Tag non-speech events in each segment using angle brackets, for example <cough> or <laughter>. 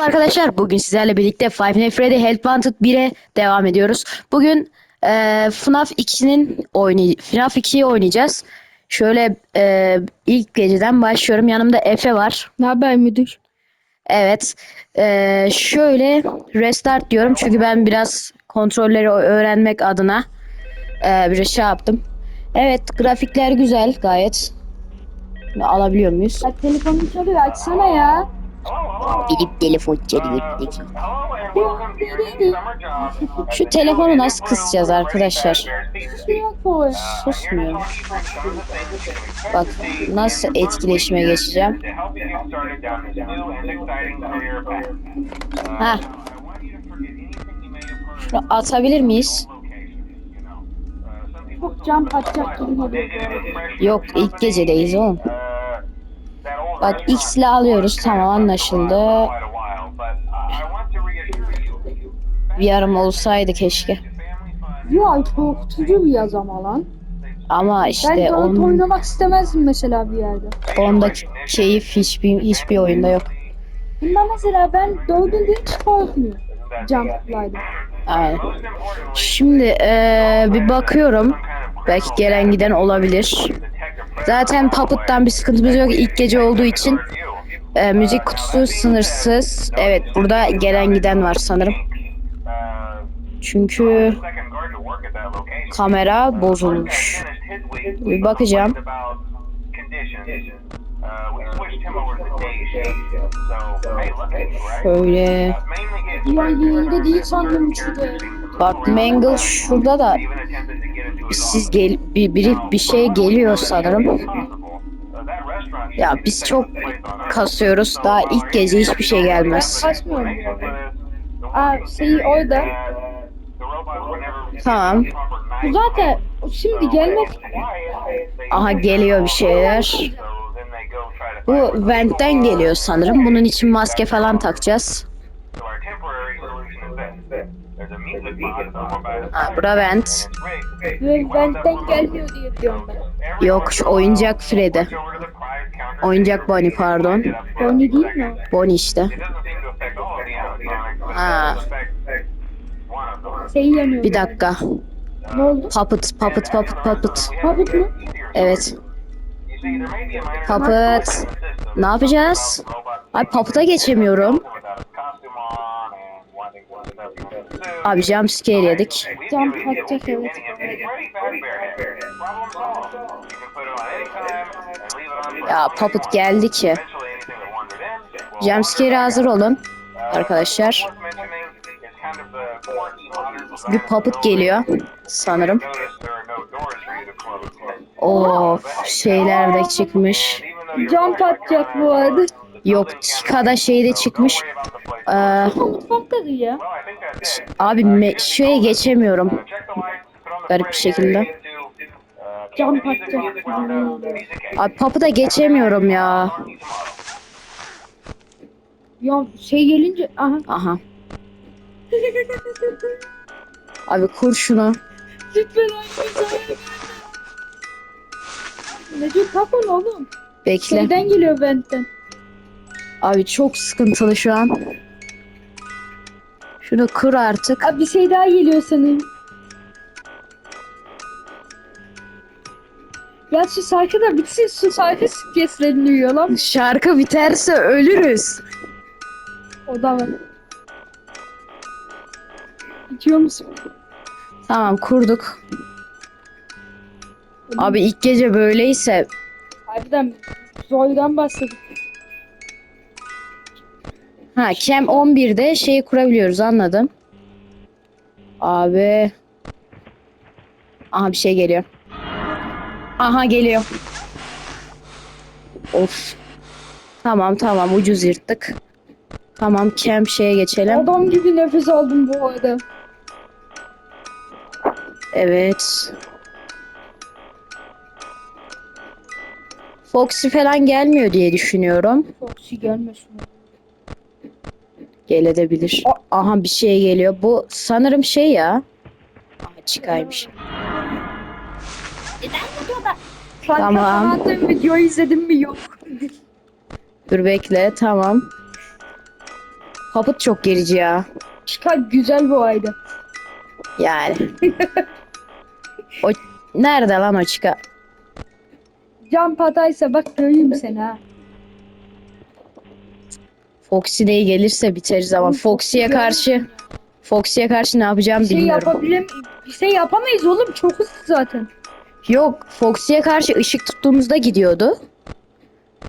Arkadaşlar bugün sizlerle birlikte Five Nights at Freddy Help Wanted 1'e devam ediyoruz. Bugün e, FNAF 2'nin oynay FNAF 2'yi oynayacağız. Şöyle e, ilk geceden başlıyorum. Yanımda Efe var. Ne haber müdür? Evet. E, şöyle restart diyorum çünkü ben biraz kontrolleri öğrenmek adına e, bir şey yaptım. Evet grafikler güzel gayet. Alabiliyor muyuz? Ya telefonun çalıyor açsana ya. Benim telefon çalıyor. Şu telefonu nasıl kısacağız arkadaşlar? Susmuyor. Bak nasıl etkileşime geçeceğim. Ha. Şunu atabilir miyiz? Çok cam patacak gibi geliyor. Yok ilk gecedeyiz oğlum. Bak X ile alıyoruz tamam anlaşıldı. Bir yarım olsaydı keşke. Ya korkutucu bir yaz ama lan. Ama Ben işte Dart on, oynamak istemezdim mesela bir yerde. ondaki keyif hiçbir hiçbir oyunda yok. Bunda mesela ben dördünde hiç korkmuyorum. Jump'laydım. Aynen. Şimdi eee, bir bakıyorum. Belki gelen giden olabilir. Zaten Puppet'tan bir sıkıntımız yok. İlk gece olduğu için eee, müzik kutusu sınırsız. Evet burada gelen giden var sanırım. Çünkü kamera bozulmuş. Bir bakacağım. Şöyle Ya yerinde değil sandım şurada. bak Mangle şurada da siz gel bir, biri bir şey geliyor sanırım. Ya biz çok kasıyoruz. Daha ilk gece hiçbir şey gelmez. Kasmıyorum. Aa şey orada. Tamam. Bu zaten şimdi gelmek Aha geliyor bir şeyler. Bu ventten geliyor sanırım. Bunun için maske falan takacağız. Ha, bura vent. Benden gelmiyor diye biliyorum ben. Yok şu oyuncak Freddy. Oyuncak Bonnie pardon. Bonnie değil mi? Bonnie işte. Ha, Şey yanıyor. bir dakika. Ne oldu? Puppet, puppet, puppet, puppet. Pabuk mu? Evet. Puppet. Ne yapacağız? Ay Puppet'a geçemiyorum. Abi jumpscare yedik. Cam patacak evet. Ya Puppet geldi ki. Jumpscare'e hazır olun. Arkadaşlar. Bir Puppet geliyor. Sanırım. Of şeyler de çıkmış. Cam patacak bu arada. Yok Chica şeyde çıkmış. Ee, Patladı ya. Abi me- şeye geçemiyorum. Garip bir şekilde. Cam patacak. Abi Puppet'a geçemiyorum ya. Ya şey gelince aha. Aha. Abi kur şunu. Lütfen. Necip kapın oğlum. Bekle. Şeyden geliyor benden. Abi çok sıkıntılı şu an. Şunu kır artık. Abi bir şey daha geliyor senin. Ya şu şarkı da bitsin şu şarkı streslerini uyuyor lan. Şarkı biterse ölürüz. O da var. İçiyor musun? Tamam kurduk. Abi ilk gece böyleyse Harbiden Zoy'dan bahsedip. Ha Cam 11'de şeyi kurabiliyoruz anladım. Abi Aha bir şey geliyor. Aha geliyor. Of. Tamam tamam ucuz yırttık. Tamam Cam şeye geçelim. Adam gibi nefes aldım bu arada. Evet. Foxy falan gelmiyor diye düşünüyorum. Foxy gelmesin. Gelebilir. Aha bir şey geliyor. Bu sanırım şey ya. Aha çıkaymış. Tamam. Tamam. Attığım videoyu izledim mi yok. Dur bekle. Tamam. Puppet çok gerici ya. Çıkar güzel bu ayda. Yani. <laughs> o nerede lan o çıka? Can pataysa bak döveyim seni ha. Foxy Day gelirse biteriz ama Foxy'ye Foxy karşı Foxy'ye karşı ne yapacağım Bir şey bilmiyorum. yapabilir Bir şey yapamayız oğlum çok hızlı zaten. Yok Foxy'ye karşı ışık tuttuğumuzda gidiyordu.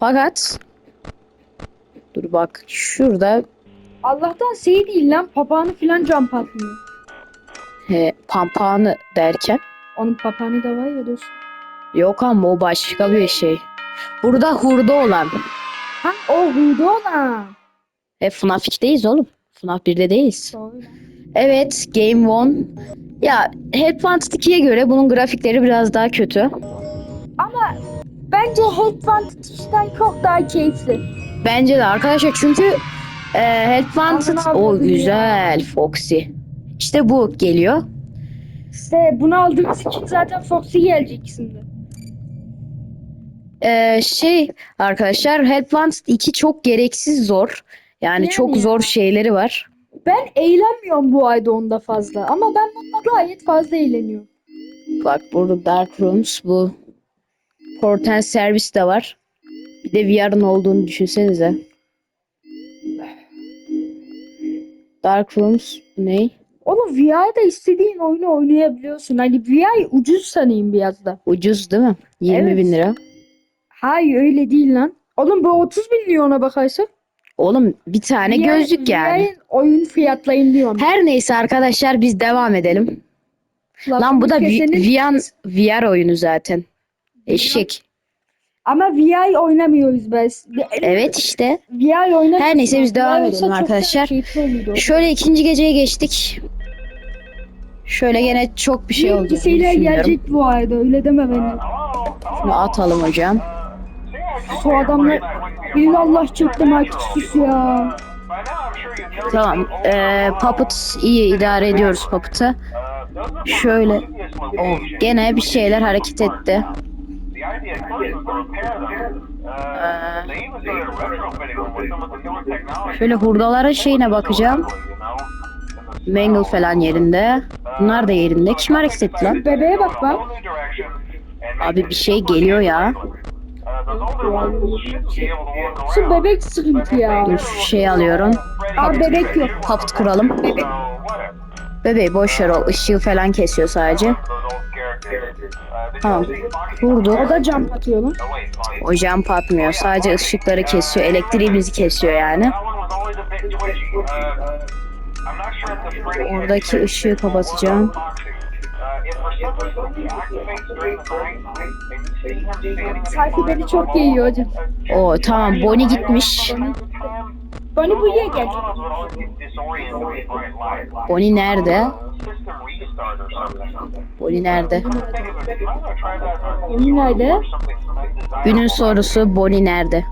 Fakat Dur bak şurada Allah'tan şey değil lan papağanı filan can patlıyor. he, pampağanı derken Onun papağanı da var ya dostum. yok ama o başka bir şey. Burada hurda olan. Ha o huydu ona. E FNAF 2'deyiz oğlum. FNAF 1'de değiliz. Doğru. Evet Game One. Ya Help Wanted 2'ye göre bunun grafikleri biraz daha kötü. Ama bence Help Wanted işten çok daha keyifli. Bence de arkadaşlar çünkü e, Help Wanted Aman o Allah'ım ya. güzel Foxy. İşte bu geliyor. İşte bunu aldığımız için zaten Foxy gelecek şimdi. E, şey arkadaşlar Help Wanted 2 çok gereksiz zor. Yani çok zor şeyleri var. Ben eğlenmiyorum bu ayda onda fazla ama ben bununla gayet fazla eğleniyorum. Bak burada Dark Rooms bu. Portal servis de var. Bir de VR'ın olduğunu düşünsenize. Dark Rooms ne? Oğlum VR'da istediğin oyunu oynayabiliyorsun. Hani VR ucuz sanayım biraz da. Ucuz değil mi? 20 Evet. bin lira. Hayır öyle değil lan. Oğlum bu 30 bin lira ona bakarsak. Oğlum bir tane VR gözlük yani. VR'in oyun fiyatlayın diyorum. Her neyse arkadaşlar biz devam edelim. Lan Lafını bu da kesenin- VR, VR oyunu zaten. Eşek. Ama VR oynamıyoruz biz. Evet işte. VR oynamıyoruz. Her neyse biz devam VR edelim arkadaşlar. Şöyle ikinci geceye geçtik. Şöyle gene çok bir şey oldu. şeyler gelecek bu ayda öyle deme beni. Şunu atalım hocam. Şu adamlar illallah çektim artık sus ya. Tamam. Ee, Puppet iyi idare ediyoruz Puppet'ı. Şöyle. Oh, gene bir şeyler hareket etti. Şöyle hurdalara şeyine bakacağım. Mangle falan yerinde. Bunlar da yerinde. Kim hareket etti lan? Bebeğe bak bak. Abi bir şey geliyor ya. Şu bebek sıkıntı ya. Dur şu şeyi alıyorum. Aa bebek yok. Puppet kuralım. Bebeği boş ver o ışığı falan kesiyor sadece. Tamam. Kurduk. O da cam atıyor lan. O jump atmıyor. Sadece ışıkları kesiyor. Elektriğimizi kesiyor yani. Oradaki ışığı kapatacağım. Sanki beni çok yiyor hocam. O tamam Bonnie gitmiş. Bana buraya gel. Bonnie nerede? Bonnie nerede? Bonnie nerede? Günün sorusu Bonnie nerede?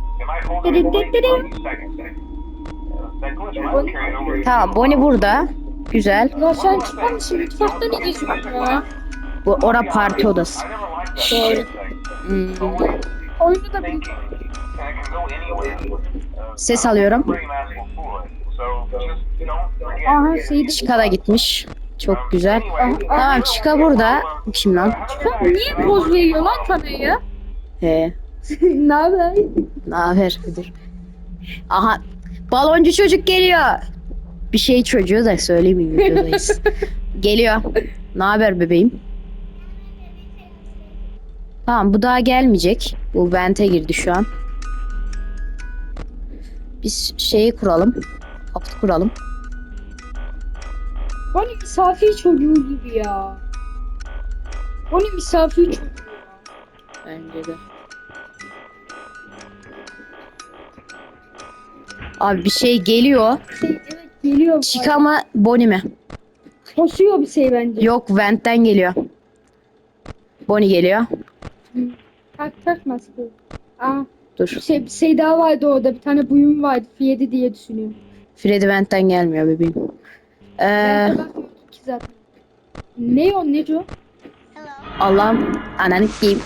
Tamam Bonnie burada. Güzel. Ya sen çıkar mısın? Mutfakta ne geziyorsun ya? Bu ora parti odası. Doğru. Hmm, Oyunu da bir Ses alıyorum. Aha şeydi. Chica da gitmiş. Çok güzel. Aha. Tamam Chica burada. Kim lan? Sen niye poz veriyor lan kameraya? He. <laughs> ne haber? Ne haber müdür? Aha baloncu çocuk geliyor. Bir şey çocuğu da söylemeyeyim videodayız. <laughs> geliyor. Ne haber bebeğim? Tamam bu daha gelmeyecek. Bu vente girdi şu an. Biz şeyi kuralım. Kapı kuralım. Bonnie misafir çocuğu gibi ya. Bonnie misafir çocuğu. Bence de. Abi bir şey geliyor. Şey, evet geliyor. mı Bonnie mi? Tosuyor bir şey bence. Yok Vent'ten geliyor. Bonnie geliyor. Tak tak maske. Aa, Dur. şey, bir şey daha vardı orada. Bir tane buyum vardı. Fiyedi diye düşünüyorum. Freddy Vent'ten gelmiyor bebeğim. Ee, Ben de bakmıyordum ki zaten. Ne o ne o? Allah'ım ananı diyeyim.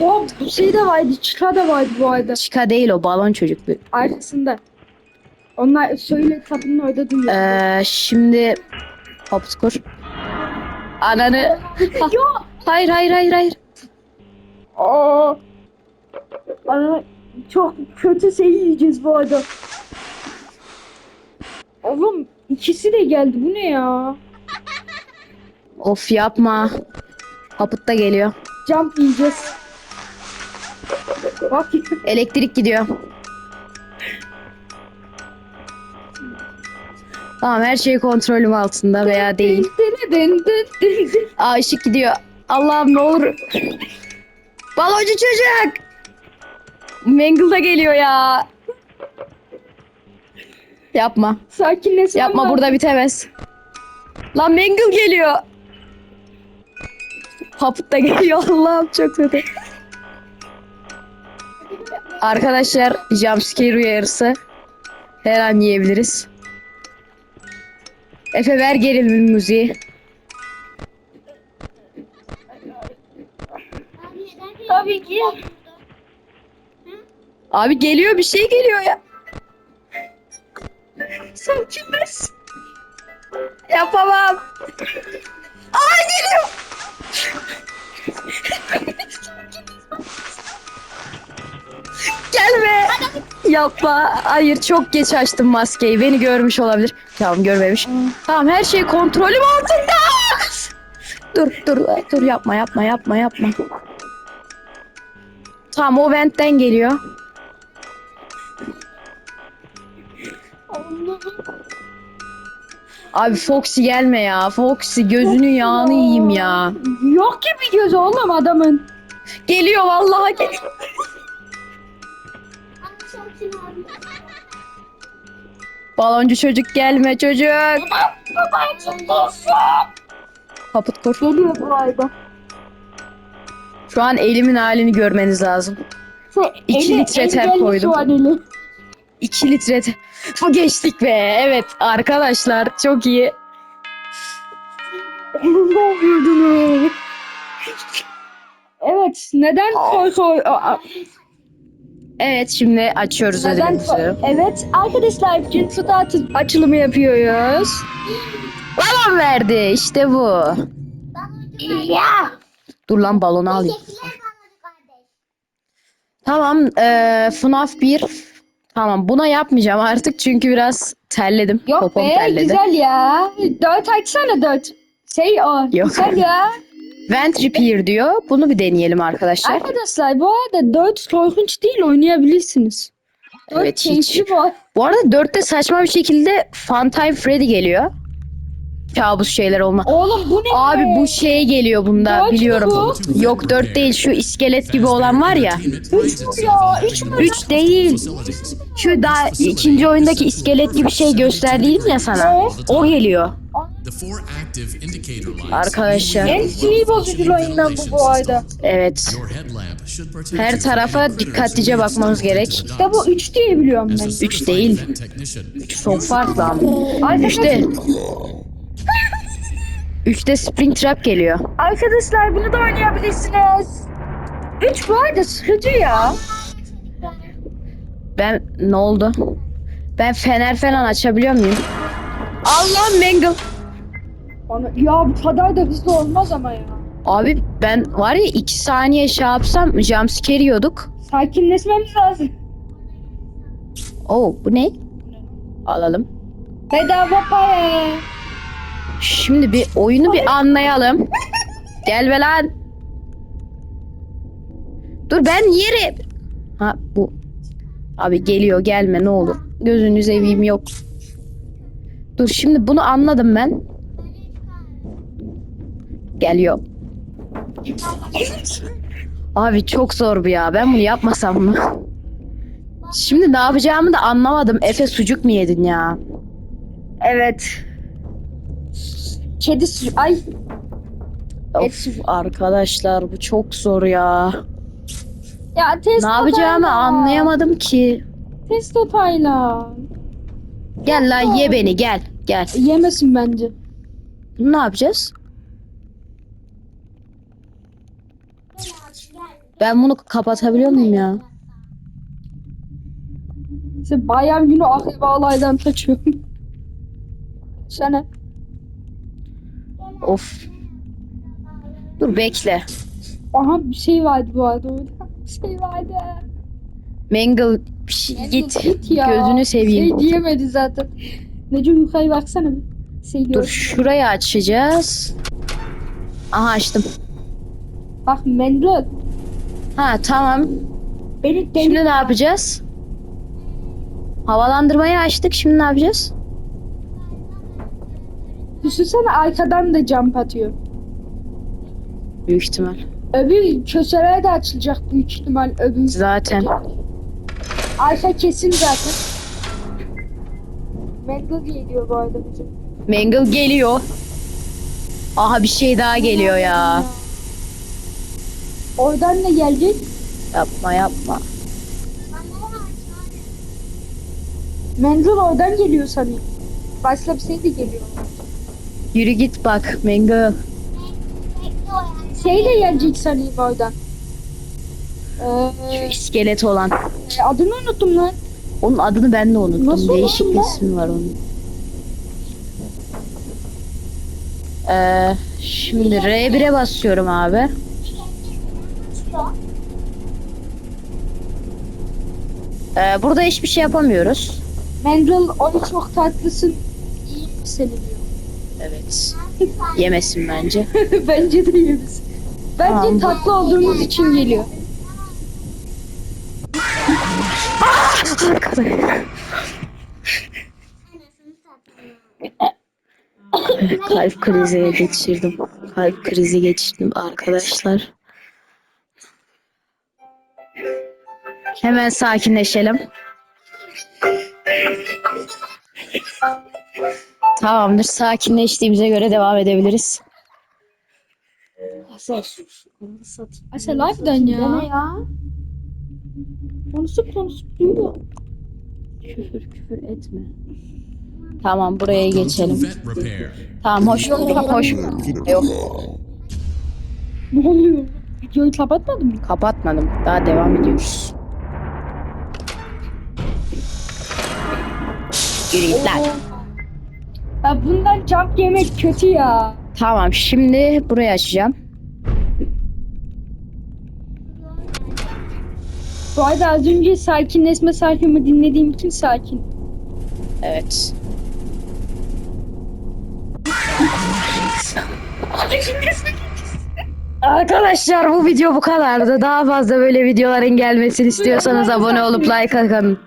O bir şey de vardı. Çıka da vardı bu arada. Chica değil o balon çocuk. bir- Arkasında. Onlar söyle kapının orada duyuyor. Ee, şimdi Hops kur. Ananı. Yok. Hayır hayır hayır hayır. Aa. Ana, çok kötü şey yiyeceğiz bu arada. Oğlum ikisi de geldi. Bu ne ya? Of yapma. Papıt da geliyor. Jump yiyeceğiz. Bak Elektrik gidiyor. Tamam her şey kontrolüm altında veya değil. Aa ışık gidiyor. Allah'ım ne olur. Baloncu çocuk. Mangle da geliyor ya. Yapma. Sakinleşmem Yapma lazım. burada bitemez. Lan Mangle geliyor. Papıt da geliyor <laughs> Allah'ım çok kötü. Arkadaşlar jumpscare uyarısı. Her an yiyebiliriz. Efe ver gerilim müziği. Tabii ki. Abi geliyor bir şey geliyor ya. Sakinleş. Yapamam. Aa geliyor. Gelme. Yapma. Hayır çok geç açtım maskeyi. Beni görmüş olabilir. Tamam görmemiş. Tamam her şey kontrolüm altında. Dur dur dur yapma yapma yapma yapma. Tamam o ventten geliyor. Abi Foxy gelme ya. Foxy gözünü yağını yiyeyim ya. Yok gibi göz oğlum adamın. Geliyor vallahi geliyor. Baloncu çocuk gelme çocuk. Kaput kur. Geliyor bu. Şu an elimin halini görmeniz lazım. İki Eli- litre eli ter koydum. şu an eli. 2 litre. Bu geçtik be. Evet arkadaşlar çok iyi. ne yapıyordun Evet, neden koy koy... Aa, Evet şimdi açıyoruz Neden ödülümüzü. Evet, arkadaşlar atı- açılımı yapıyoruz. Balon verdi işte bu. Ya. Dur lan balonu alayım. Tamam eee FNAF 1. Tamam buna yapmayacağım artık çünkü biraz terledim. Yok Popom be, terledi. güzel ya. Dört açsana dört. Şey o, Yok. güzel ya. Vent Repair diyor. Bunu bir deneyelim arkadaşlar. Arkadaşlar bu arada dört korkunç değil, oynayabilirsiniz. Evet, hiç. bu. Bu arada 4'te saçma bir şekilde Funtime Freddy geliyor kabus şeyler olma. Oğlum bu ne? Abi bu şeye geliyor bunda Dört biliyorum. bu. Yok 4 değil şu iskelet gibi olan var ya. Üç mü ya? Üç mü? 3 değil. Şu daha ikinci oyundaki iskelet gibi şey gösterdiydim ya sana. Ne? O geliyor. Arkadaşlar. En sinir bozucu oyundan bu bu arada. Evet. Her tarafa dikkatlice bakmamız gerek. İşte bu 3 diye biliyorum ben. 3 değil. 3 çok farklı ama. Arkadaşlar. İşte. Üçte 3'te Springtrap geliyor. Arkadaşlar bunu da oynayabilirsiniz. 3 bu arada sıkıcı ya. Ben ne oldu? Ben fener falan açabiliyor muyum? Allah Mangle. Ya bu kadar da hızlı olmaz ama ya. Abi ben var ya 2 saniye şey yapsam jumpscare yiyorduk. Sakinleşmemiz lazım. Oo bu ne? Alalım. Bedava para. Şimdi bir oyunu bir anlayalım. Gel be lan. Dur ben yere... Ha bu. Abi geliyor gelme ne olur. Gözünü seveyim yok. Dur şimdi bunu anladım ben. Geliyor. Abi çok zor bu ya. Ben bunu yapmasam mı? Şimdi ne yapacağımı da anlamadım. Efe sucuk mu yedin ya? Evet. Kedi su... Ay. Of arkadaşlar bu çok zor ya. Ya test Ne yapacağımı anlayamadım ki. Test topayla. Gel lan ye beni gel. Gel. Yemesin bence. Bunu ne yapacağız? Ben bunu kapatabiliyor muyum ya? İşte bayram günü akrep ağlaydan kaçıyorum. Sana. <laughs> Of. Dur bekle. Aha bir şey vardı bu arada orada. Bir şey vardı. Mangle bir şey- git. Git ya. Gözünü seveyim. Şey diyemedi zaten. Neco yukarı baksana. Şey Dur gör. şurayı açacağız. Aha açtım. Bak Mendel. Ha tamam. Beni deli. Şimdi ne yapacağız? Havalandırmayı açtık. Şimdi ne yapacağız? Düşünsene arkadan da jump atıyor. Büyük ihtimal. Öbür köşelere de açılacak büyük ihtimal öbür. Zaten. Arka kesin zaten. Mendel geliyor bu arada bizim. Mangle geliyor. Aha bir şey daha geliyor ya. Oradan da gelecek. Yapma yapma. Mendel oradan geliyor sanıyorum. Başka bir şey de geliyor. Yürü git bak Mangle. Şey de gelecek sanıyorum oradan. Şu Ee, iskelet olan. adını unuttum lan. Onun adını ben de unuttum. Nasıl Değişik bir lan? ismi var onun. Ee, şimdi R1'e basıyorum abi. Ee, burada hiçbir şey yapamıyoruz. Mendel onu çok tatlısın. İyi mi seni diyor. Evet. <laughs> Yemesin bence. <laughs> Bence de yeriz. Bence Tamam. tatlı olduğumuz için geliyor. <laughs> Kalp krizi geçirdim. Kalp krizi geçirdim arkadaşlar. Hemen sakinleşelim. Tamamdır. Sakinleştiğimize göre devam edebiliriz. Asa life'dan ya. ya? Konuşup konuşup duyuyor. Küfür küfür etme. Tamam buraya geçelim. Tamam hoş hoş. Yok Ne oluyor? Videoyu kapatmadın mı? kapatmadım. Daha devam ediyoruz. Yürü git lan. Ya bundan jump yemek kötü ya. Tamam şimdi burayı açacağım. Bu arada az önce sakinleşme şarkımı dinlediğim için sakin. Evet. Arkadaşlar bu video bu kadardı. Daha fazla böyle videoların gelmesini istiyorsanız abone olup like atın.